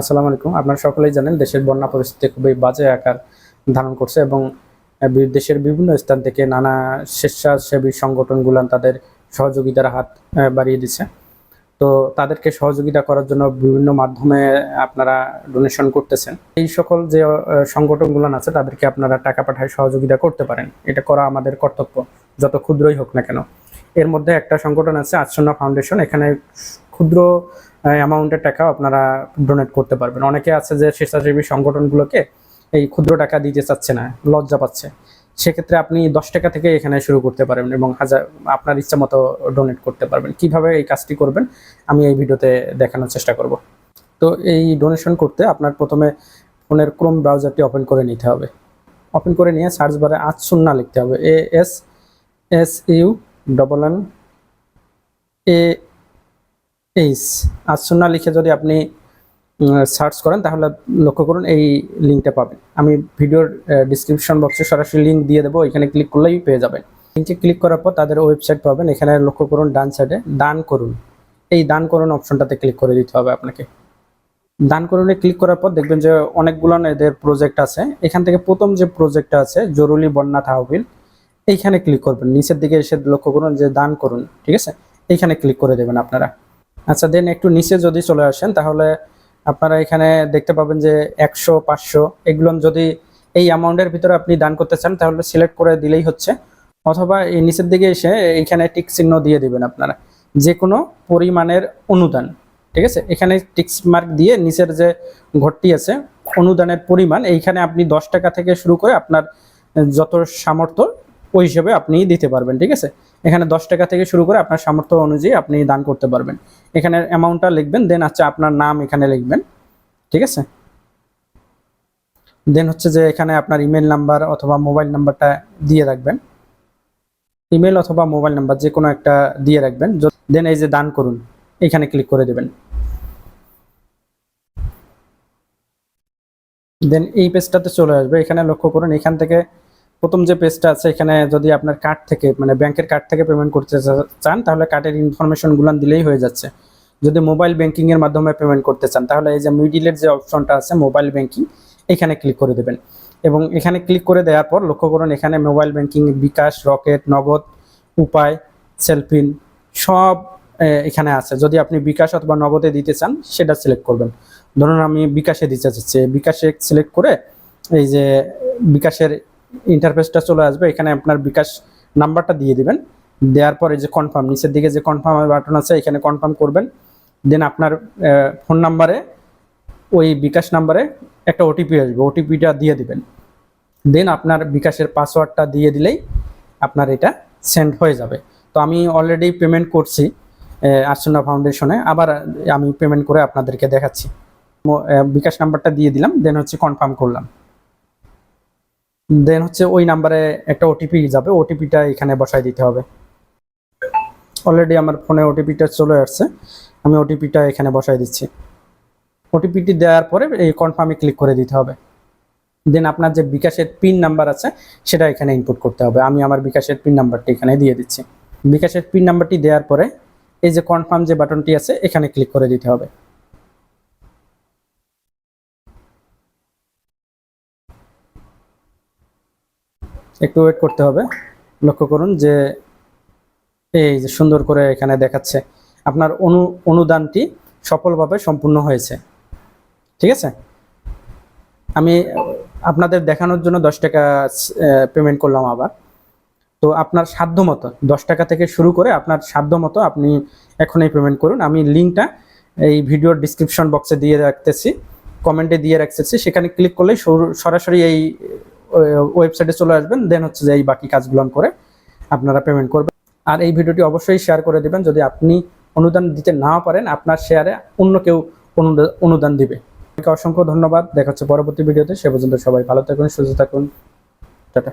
আসসালামু আলাইকুম। আপনারা সকলেই জানেন দেশের বন্যা পরিস্থিতি খুবই বাজে আকার ধারণ করছে এবং দেশের বিভিন্ন স্থান থেকে নানা স্বেচ্ছাসেবী সংগঠনগুলো তাদের সহযোগিতার হাত বাড়িয়ে দিচ্ছে। তো তাদেরকে সহযোগিতা করার জন্য বিভিন্ন মাধ্যমে আপনারা ডোনেশন করতেছেন। এই সকল যে সংগঠনগুলো আছে তাদেরকে আপনারা টাকা পাঠায় সহযোগিতা করতে পারেন। এটা করা আমাদের কর্তব্য, যত ক্ষুদ্রই হোক না কেন। এর মধ্যে একটা সংগঠন আছে আচ্ছন্ন ফাউন্ডেশন। এখানে ক্ষুদ্র অ্যামাউন্টের টাকা আপনারা ডোনেট করতে পারবেন। অনেকে আছে যে স্বেচ্ছাসেবী সংগঠনগুলোকে এই ক্ষুদ্র টাকা দিতে চাচ্ছে না, লজ্জা পাচ্ছে। সেক্ষেত্রে আপনি দশ টাকা থেকে এখানে শুরু করতে পারবেন এবং হাজার, আপনার ইচ্ছা মতো ডোনেট করতে পারবেন। কীভাবে এই কাজটি করবেন আমি এই ভিডিওতে দেখানোর চেষ্টা করব। তো এই ডোনেশন করতে আপনার প্রথমে ফোনের ক্রোম ব্রাউজারটি ওপেন করে নিতে হবে। ওপেন করে নিয়ে সার্চ বারে আজ শূন্য লিখতে হবে। A S S U double N A H আসন্না লিখে যদি আপনি সার্চ করেন, তাহলে লক্ষ্য করুন এই লিঙ্কটা পাবেন। আমি ভিডিওর ডিসক্রিপশন বক্সে সরাসরি লিঙ্ক দিয়ে দেবো এখানে ক্লিক করলেই পেয়ে যাবেন। লিঙ্কে ক্লিক করার পর তাদের ওয়েবসাইট পাবেন, এখানে লক্ষ্য করুন ডান সাইডে দান করুন। এই দান করুন অপশনটাতে ক্লিক করে দিতে হবে আপনাকে। দান করুনে ক্লিক করার পর দেখবেন যে অনেকগুলো এদের প্রজেক্ট আছে। এখান থেকে প্রথম যে প্রজেক্টটা আছে, জরুরি বন্যা তহবিল, এইখানে ক্লিক করবেন। নিচের দিকে এসে লক্ষ্য করুন যে দান করুন ঠিক আছে? এইখানে ক্লিক করে দেবেন আপনারা। আচ্ছা দেন একটু নিচে যদি চলে আসেন, তাহলে আপনারা এখানে দেখতে পাবেন যে একশো, পাঁচশো এগুলো যদি এই অ্যামাউন্টের ভিতরে আপনি দান করতে চান, তাহলে সিলেক্ট করে দিলেই হচ্ছে। অথবা এই নিচের দিকে এসে এইখানে টিক চিহ্ন দিয়ে দিবেন আপনারা। যে কোনো পরিমাণের অনুদান, ঠিক আছে? এখানে টিক্স মার্ক দিয়ে নিচের যে ঘরটি আছে, অনুদানের পরিমাণ, এইখানে আপনি দশ টাকা থেকে শুরু করে আপনার যত সামর্থ্য ওই হিসেবে আপনি দিতে পারবেন, ঠিক আছে? এখানে দশ টাকা থেকে শুরু করে আপনার সামর্থ্য অনুযায়ী আপনি দান করতে পারবেন। এখানে অ্যামাউন্টটা লিখবেন দেন আচ্ছা আপনার নাম এখানে লিখবেন, ঠিক আছে? দেন হচ্ছে যে এখানে আপনার ইমেল নাম্বার অথবা মোবাইল নাম্বারটা দিয়ে রাখবেন। ইমেল অথবা মোবাইল নাম্বার যে কোনো একটা দিয়ে রাখবেন। দেন এই যে দান করুন, এখানে ক্লিক করে দেবেন। দেন এই পেজটাতে চলে আসবে। এখানে লক্ষ্য করুন, এখান থেকে প্রথম যে পেজটা আছে, এখানে যদি আপনার কার্ড থেকে মানে ব্যাংকের কার্ড থেকে পেমেন্ট করতে চান, তাহলে কার্ডের ইনফরমেশনগুলো দিলেই হয়ে যাচ্ছে। যদি মোবাইল ব্যাংকিং এর মাধ্যমে পেমেন্ট করতে চান, তাহলে এই যে মিডিলের যে অপশনটা আছে মোবাইল ব্যাংকিং এখানে ক্লিক করে দেবেন। এবং এখানে ক্লিক করে দেওয়ার পর, লক্ষ্য করুন, এখানে মোবাইল ব্যাংকিং বিকাশ, রকেট, নগদ, উপায় সেলফিন সব এখানে আছে। যদি আপনি বিকাশ অথবা নগদে দিতে চান, সেটা সিলেক্ট করবেন। ধরুন আমি বিকাশে দিতে চাচ্ছি, বিকাশে সিলেক্ট করে, এই যে বিকাশের ইন্টারফেসটা চলে আসবে, এখানে আপনার বিকাশ নাম্বারটা দিয়ে দিবেন। দেওয়ার পরে যে কনফার্ম নিচের দিকে যে কনফার্ম বাটন আছে, এখানে কনফার্ম করবেন। দেন আপনার ফোন নাম্বারে ওই বিকাশ নাম্বারে একটা ওটিপি আসবে ওটিপিটা দিয়ে দিবেন। দেন আপনার বিকাশের পাসওয়ার্ডটা দিয়ে দিলেই আপনার এটা সেন্ড হয়ে যাবে। তো আমি অলরেডি পেমেন্ট করছি আর্চনা ফাউন্ডেশনে আবার আমি পেমেন্ট করে আপনাদেরকে দেখাচ্ছি। বিকাশ নাম্বারটা দিয়ে দিলাম দেন হচ্ছে কনফার্ম করলাম। দেন হচ্ছে ওই নাম্বারে একটা ওটিপি যাবে ওটিপিটা এখানে বসাই দিতে হবে। অলরেডি আমার ফোনে ওটিপিটা চলে আসছে, আমি ওটিপিটা এখানে বসাই দিচ্ছি। ওটিপিটি দেওয়ার পরে এই কনফার্মে ক্লিক করে দিতে হবে। দেন আপনার যে বিকাশের পিন নাম্বার আছে, সেটা এখানে ইনপুট করতে হবে। আমি আমার বিকাশের পিন নাম্বারটি এখানে দিয়ে দিচ্ছি। বিকাশের পিন নাম্বারটি দেওয়ার পরে এই যে কনফার্ম যে বাটনটি আছে, এখানে ক্লিক করে দিতে হবে। একটু ওয়েট করতে হবে। লক্ষ্য করুন যে এই যে সুন্দর করে এখানে দেখাচ্ছে। আপনার অনু, অনুদানটি সফলভাবে সম্পূর্ণ হয়েছে। ঠিক আছে? আমি আপনাদের দেখানোর জন্য দশ টাকা পেমেন্ট করলাম আবার। তো আপনার সাধ্য মতো দশ টাকা থেকে শুরু করে আপনার সাধ্য মতো আপনি এখনই পেমেন্ট করুন। আমি লিঙ্কটা এই ভিডিওর ডিসক্রিপশন বক্সে দিয়ে রাখতেছি কমেন্টে দিয়ে রাখতেছি। সেখানে ক্লিক করলেই সর- সরাসরি এই ওয়েবসাইটে চলে আসবেন দেন হচ্ছে যে এই বাকি কাজগুলো করে আপনারা পেমেন্ট করবেন। আর এই ভিডিওটি অবশ্যই শেয়ার করে দিবেন, যদি আপনি অনুদান দিতে না পারেন, আপনার শেয়ারে অন্য কেউ অনুদা- অনুদান দিবে। অসংখ্য ধন্যবাদ, দেখা হচ্ছে পরবর্তী ভিডিওতে, সে পর্যন্ত সবাই ভালো থাকুন, সুস্থ থাকুন। টাটা।